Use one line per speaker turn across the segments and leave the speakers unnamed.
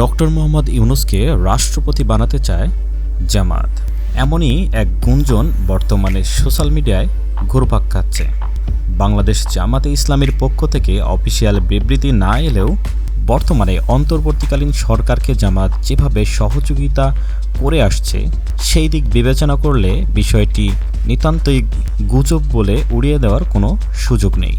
Doctor Mohammad ইউনুসকে রাষ্ট্রপতি বানাতে চায় জামাত। এমনই এক গুঞ্জন বর্তমানে সোশ্যাল মিডিয়ায় ঘুরপাক খাচ্ছে। বাংলাদেশ জামাতে ইসলামীর পক্ষ থেকে অফিসিয়াল বিবৃতি না এলেও বর্তমানে অন্তর্বর্তীকালীন সরকারকে জামাত যেভাবে সহযোগিতা করে আসছে, সেই দিক বিবেচনা করলে বিষয়টি নিতান্তই গুজব বলে উড়িয়ে দেওয়ার কোনো সুযোগ নেই।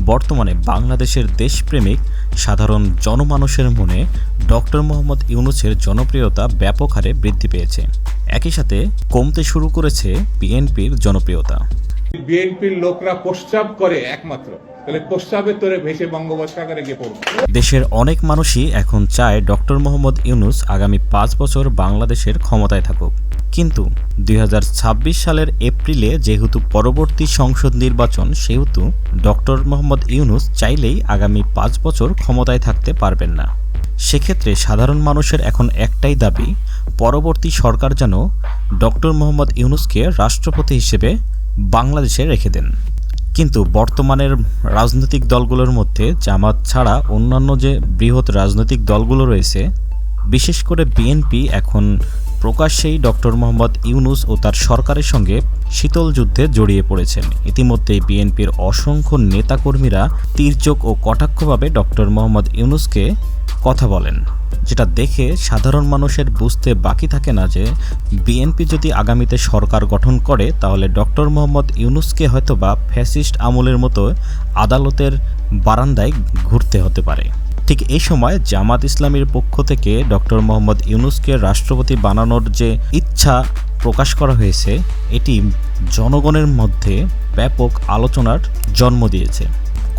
বর্তমানে বাংলাদেশের দেশপ্রেমিক সাধারণ জনমানুষের মনে ডক্টর মোহাম্মদ ইউনুসের জনপ্রিয়তা ব্যাপক হারে বৃদ্ধি পেয়েছে। একই সাথে কমতে শুরু করেছে বিএনপির জনপ্রিয়তা।
বিএনপির লোকরা প্রস্তাব করে একমাত্র। তাহলে প্রস্তাবের তোরে ভেসে বঙ্গোপসাগরে গিয়ে পড়বে।
দেশের অনেক মানুষই এখন চায় ডক্টর মোহাম্মদ ইউনুস আগামী পাঁচ বছর বাংলাদেশের ক্ষমতায় থাকুক। কিন্তু দুই হাজার ছাব্বিশ সালের এপ্রিলে যেহেতু পরবর্তী সংসদ নির্বাচন, সেহেতু ডক্টর মোহাম্মদ ইউনুস চাইলেই আগামী পাঁচ বছর ক্ষমতায় থাকতে পারবেন না। সেক্ষেত্রে সাধারণ মানুষের এখন একটাই দাবি, পরবর্তী সরকার যেন ডক্টর মোহাম্মদ ইউনুসকে রাষ্ট্রপতি হিসেবে বাংলাদেশে রেখে দেন। কিন্তু বর্তমানের রাজনৈতিক দলগুলোর মধ্যে, জামাত ছাড়া অন্যান্য যে বৃহৎ রাজনৈতিক দলগুলো রয়েছে, বিশেষ করে বিএনপি এখন প্রকাশ্যেই ডক্টর মোহাম্মদ ইউনুস ও তার সরকারের সঙ্গে শীতল যুদ্ধে জড়িয়ে পড়েছেন। ইতিমধ্যেই বিএনপির অসংখ্য নেতাকর্মীরা তীর্যক ও কটাক্ষভাবে ডক্টর মোহাম্মদ ইউনুসকে কথা বলেন, যেটা দেখে সাধারণ মানুষের বুঝতে বাকি থাকে না যে বিএনপি যদি আগামীতে সরকার গঠন করে, তাহলে ডক্টর মোহাম্মদ ইউনুসকে হয়তোবা ফ্যাসিস্ট আমলের মতো আদালতের বারান্দায় ঘুরতে হতে পারে। ঠিক এই সময় জামাত ইসলামীর পক্ষ থেকে ডক্টর মোহাম্মদ ইউনুসকে রাষ্ট্রপতি বানানোর যে ইচ্ছা প্রকাশ করা হয়েছে, এটি জনগণের মধ্যে ব্যাপক আলোচনার জন্ম দিয়েছে।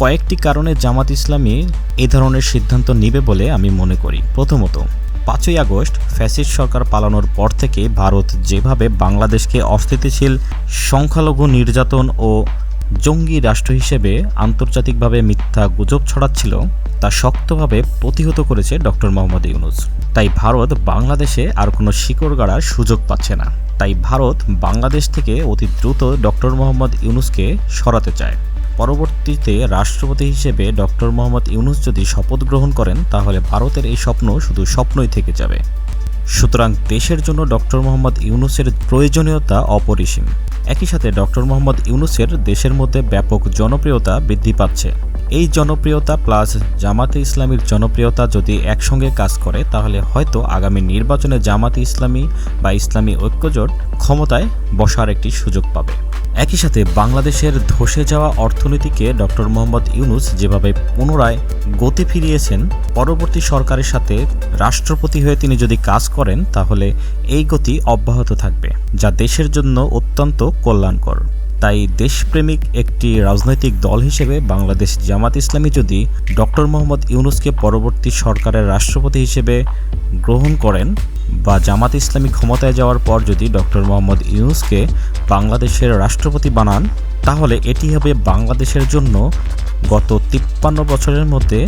কয়েকটি কারণে জামাত ইসলামী এ ধরনের সিদ্ধান্ত নেবে বলে আমি মনে করি। প্রথমত, পাঁচই আগস্ট ফ্যাসিস্ট সরকার পালানোর পর থেকে ভারত যেভাবে বাংলাদেশকে অস্থিতিশীল, সংখ্যালঘু নির্যাতন ও জঙ্গি রাষ্ট্র হিসেবে আন্তর্জাতিকভাবে মিথ্যা গুজব ছড়াচ্ছিল তা শক্তভাবে প্রতিহত করেছে ডক্টর মোহাম্মদ ইউনুস। তাই ভারত বাংলাদেশে আর কোনো শিকড় গাড়ার সুযোগ পাচ্ছে না। তাই ভারত বাংলাদেশ থেকে অতি দ্রুত ডক্টর মোহাম্মদ ইউনুসকে সরাতে চায়। পরবর্তীতে রাষ্ট্রপতি হিসেবে ডক্টর মোহাম্মদ ইউনুস যদি শপথ গ্রহণ করেন, তাহলে ভারতের এই স্বপ্ন শুধু স্বপ্নই থেকে যাবে। সুতরাং দেশের জন্য ডক্টর মোহাম্মদ ইউনুসের প্রয়োজনীয়তা অপরিসীম। একই সাথে ডক্টর মোহাম্মদ ইউনুসের দেশের মধ্যে ব্যাপক জনপ্রিয়তা বৃদ্ধি পাচ্ছে। এই জনপ্রিয়তা প্লাস জামাতে ইসলামীর জনপ্রিয়তা যদি একসঙ্গে কাজ করে, তাহলে হয়তো আগামী নির্বাচনে জামাতে ইসলামী বা ইসলামী ঐক্যজোট ক্ষমতায় বসার একটি সুযোগ পাবে। একই সাথে বাংলাদেশের ধসে যাওয়া অর্থনীতিকে ডক্টর মোহাম্মদ ইউনুস যেভাবে পুনরায় গতি ফিরিয়েছেন, পরবর্তী সরকারের সাথে রাষ্ট্রপতি হয়ে তিনি যদি কাজ করেন, তাহলে এই গতি অব্যাহত থাকবে, যা দেশের জন্য অত্যন্ত কল্যাণকর। তাই দেশপ্রেমিক একটি রাজনৈতিক দল হিসেবে বাংলাদেশ জামাত ইসলামী যদি ডক্টর মোহাম্মদ ইউনুসকে পরবর্তী সরকারের রাষ্ট্রপতি হিসেবে গ্রহণ করেন বা জামাত ইসলামী ক্ষমতায় যাওয়ার পর যদি ডক্টর মোহাম্মদ ইউনুসকে বাংলাদেশের রাষ্ট্রপতি বানান, তাহলে এটি হবে বাংলাদেশের জন্য গত তিপ্পান্ন বছরের মধ্যে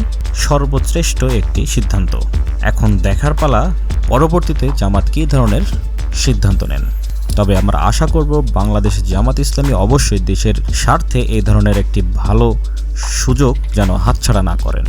সর্বশ্রেষ্ঠ একটি সিদ্ধান্ত। এখন দেখার পালা, পরবর্তীতে জামাত কী ধরনের সিদ্ধান্ত নেন? তবে আমরা আশা করব বাংলাদেশ জামাত ইসলামী অবশ্যই দেশের স্বার্থে এই ধরনের একটি ভালো সুযোগ যেন হাতছাড়া না করেন।